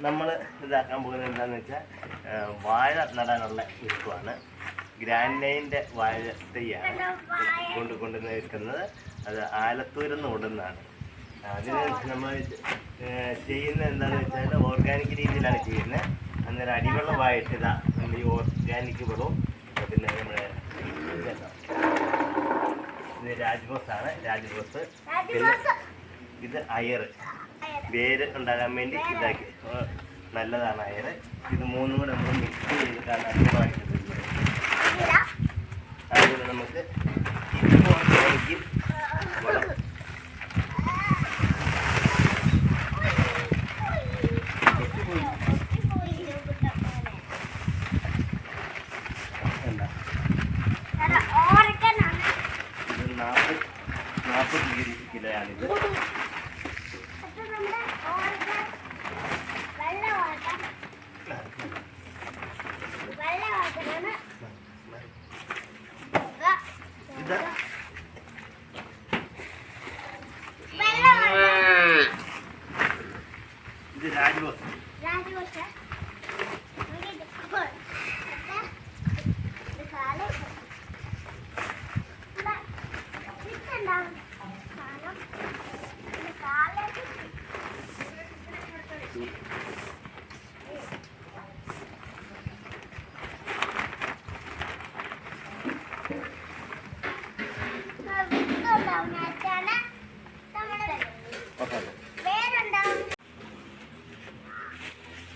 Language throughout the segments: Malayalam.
നമ്മൾ ഇതാക്കാൻ പോകുന്നത് എന്താണെന്ന് വെച്ചാൽ വാഴ നടാനുള്ള ഗ്രാൻഡ് ലൈന്റെ വാഴ. തൈയാണ് കൊണ്ട് കൊണ്ടുവന്ന് വിൽക്കുന്നത് അത് ആലത്തൂരിൽ നിന്ന് കൊണ്ടുവന്നതാണ് അതിന് നമ്മൾ ചെയ്യുന്നത് എന്താണെന്ന് വെച്ചാൽ ഓർഗാനിക് രീതിയിലാണ് ചെയ്യുന്നത്. അന്നേരം അടിവെള്ളം ഇതാ നമ്മൾ ഈ ഓർഗാനിക് വെള്ളവും പിന്നെ നമ്മുടെ? ഇത് രാജ്ബോസ് ആണ് രാജ്ബോസ് ഇത് അയർ വേര് ഉണ്ടാകാൻ വേണ്ടി ഇതാക്കി. നല്ലതാണ് അയർ ഇത് മൂന്നും കൂടെ നമ്മൾ മിക്സ് ചെയ്തിട്ടാണ് ഉപയോഗിക്കുന്നത് അതുപോലെ നമുക്ക് നാൽപ്പത് നാൽപ്പത് ഡിഗ്രി കിലോയാണിത്.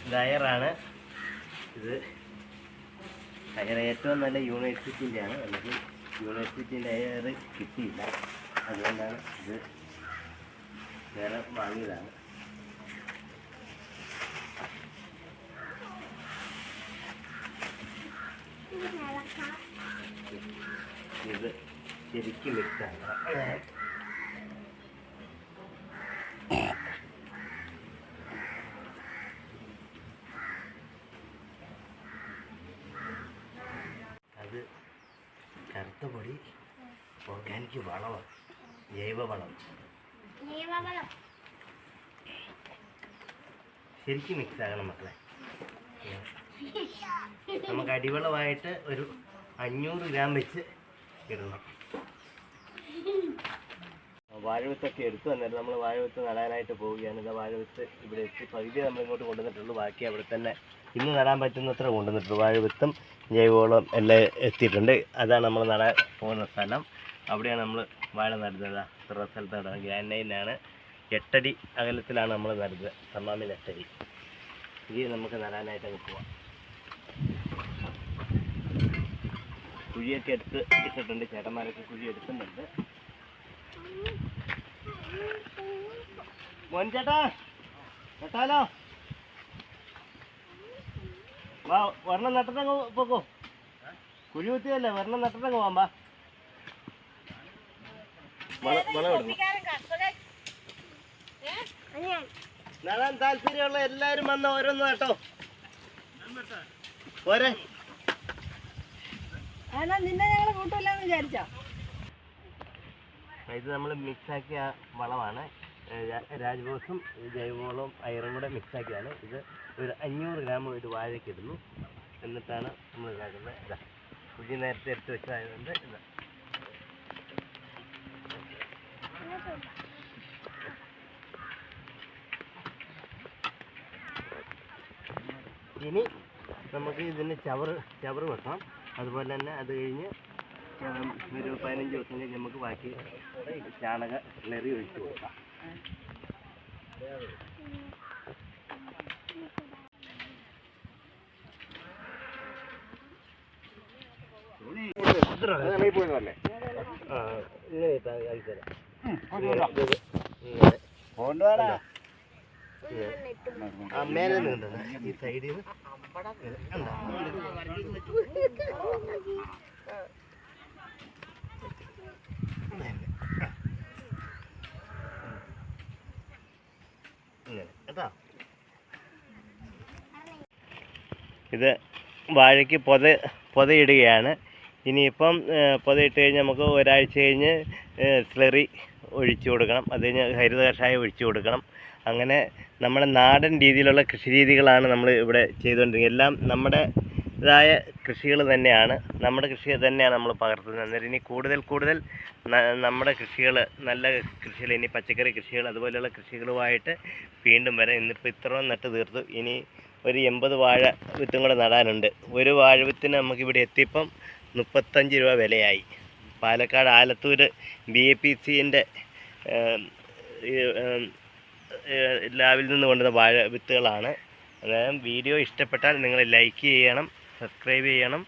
ഇത് അയറാണ് ഇത് ഡയർ ഏറ്റവും നല്ല യൂണിവേഴ്സിറ്റിന്റെ ആണ് നമുക്ക് യൂണിവേഴ്സിറ്റിന്റെ ഡയർ കിട്ടിയില്ല. അതുകൊണ്ടാണ് ഇത് വേറെ വാങ്ങിയതാണ്. ഇത് ശരിക്കും മിക്സാണ് അത് കറുത്ത പൊടി ഓർഗാനിക് വളമാണ് ജൈവ വളം. ജീവവളം ശരിക്കും മിക്സ് ആകണം മക്കളെ. നമുക്ക് അടിവളമായിട്ട് ഒരു അഞ്ഞൂറ് ഗ്രാം വെച്ച് ഇടണം. വാഴവിത്തൊക്കെ എടുത്തു അന്നേരം നമ്മൾ വാഴവിത്ത് നടാനായിട്ട് പോവുകയാണ്. ഇത് വാഴവിത്ത് ഇവിടെ എത്തി. പകുതി നമ്മൾ ഇങ്ങോട്ട് കൊണ്ടുവന്നിട്ടുള്ളൂ. ബാക്കി അവിടെ തന്നെ ഇന്ന് നടാൻ പറ്റുന്നത്ര കൊണ്ടുവന്നിട്ടുള്ളൂ വാഴവിത്തും ജൈവവളം എല്ലാം എത്തിയിട്ടുണ്ട്. അതാണ് നമ്മൾ നടാൻ പോകുന്ന സ്ഥലം. അവിടെയാണ് നമ്മൾ വാഴ നടുന്നത്. ഇത്ര സ്ഥലത്ത് നടാൻ ഗ്രാൻഡ് ലൈനാണ് എട്ടടി അകലത്തിലാണ് നമ്മൾ നടുന്നത്. തമാമിൽ എട്ടടി. ഇത് നമുക്ക് നടാനായിട്ട് അങ്ങ് പോവാം. കുഴിയൊക്കെ എടുത്ത് ഇട്ടിട്ടുണ്ട്. ചേട്ടന്മാരൊക്കെ കുഴി എടുക്കുന്നുണ്ട്. മോൻ ചേട്ടാ കേട്ടാലോ വാ ഒരെണ്ണം നട്ടിട്ടങ്ങ് പോക്കോ. കുഴി കുത്തിയല്ലേ ഒരെണ്ണം നട്ടിട്ടങ്ങ് പോകാം വാ. നടാൻ താല്പര്യമുള്ള എല്ലാരും വന്ന ഓരോന്ന് കേട്ടോ പോരെ. നിന്നെ ഞങ്ങൾ കൂട്ടില്ലാന്ന് വിചാരിച്ചോ? ഇത് നമ്മൾ മിക്സാക്കിയ വളമാണ്. രാജ്ബോസും ജൈവവളവും അയറും കൂടെ മിക്സാക്കിയാണ് ഇത് ഒരു അഞ്ഞൂറ് ഗ്രാം ഒരു വാഴയ്ക്ക് ഇടുന്നു. എന്നിട്ടാണ് നമ്മൾ ഇതാക്കുന്നത്. ഇതാ കുഴി നേരത്തെ എടുത്ത് വെച്ചതായതുകൊണ്ട് ഇതാ. ഇനി നമുക്ക് ഇതിന് ചവറ് ചവറ് വെക്കണം അതുപോലെ തന്നെ അത് കഴിഞ്ഞ് ഒരു പതിനഞ്ച് ദിവസം കഴിഞ്ഞ് നമുക്ക് ബാക്കി ചാണക ലെറി ഒഴിച്ച് കൊടുക്കാം. മേലെ നിന്ന് ഈ സൈഡിൽ നിന്ന് ഇങ്ങനെ കേട്ടോ ഇത് വാഴയ്ക്ക് പൊത പൊതയിടുകയാണ്. ഇനിയിപ്പം പൊതയിട്ട് കഴിഞ്ഞ് നമുക്ക് ഒരാഴ്ച കഴിഞ്ഞ് സ്ലറി ഒഴിച്ചു കൊടുക്കണം. അത് കഴിഞ്ഞ് ഹരിത കഷായം ഒഴിച്ചു കൊടുക്കണം. അങ്ങനെ നമ്മുടെ നാടൻ രീതിയിലുള്ള കൃഷി രീതികളാണ് നമ്മൾ ഇവിടെ ചെയ്തുകൊണ്ടിരിക്കുന്നത്. എല്ലാം നമ്മുടെ ഇതായ കൃഷികൾ തന്നെയാണ്. നമ്മുടെ കൃഷി തന്നെയാണ് നമ്മൾ പകർത്തുന്നത്. അന്നേരം ഇനി കൂടുതൽ കൂടുതൽ നമ്മുടെ കൃഷികൾ നല്ല കൃഷികൾ ഇനി പച്ചക്കറി കൃഷികൾ അതുപോലെയുള്ള കൃഷികളുമായിട്ട് വീണ്ടും വരാം. ഇന്നിപ്പോൾ ഇത്രയും നട്ട് തീർത്തു. ഇനി ഒരു എൺപത് വാഴ വിത്തും കൂടെ നടാനുണ്ട്. ഒരു വാഴ വിത്തിന് നമുക്കിവിടെ എത്തിയപ്പം മുപ്പത്തഞ്ച് രൂപ വിലയായി. Palakkad Alathur B A P സിന്റെ ലാബിൽ നിന്ന് കൊണ്ടുവന്ന വാഴ വിത്തുകളാണ്. അതായത് വീഡിയോ ഇഷ്ടപ്പെട്ടാൽ നിങ്ങൾ ലൈക്ക് ചെയ്യണം സബ്സ്ക്രൈബ് ചെയ്യണം.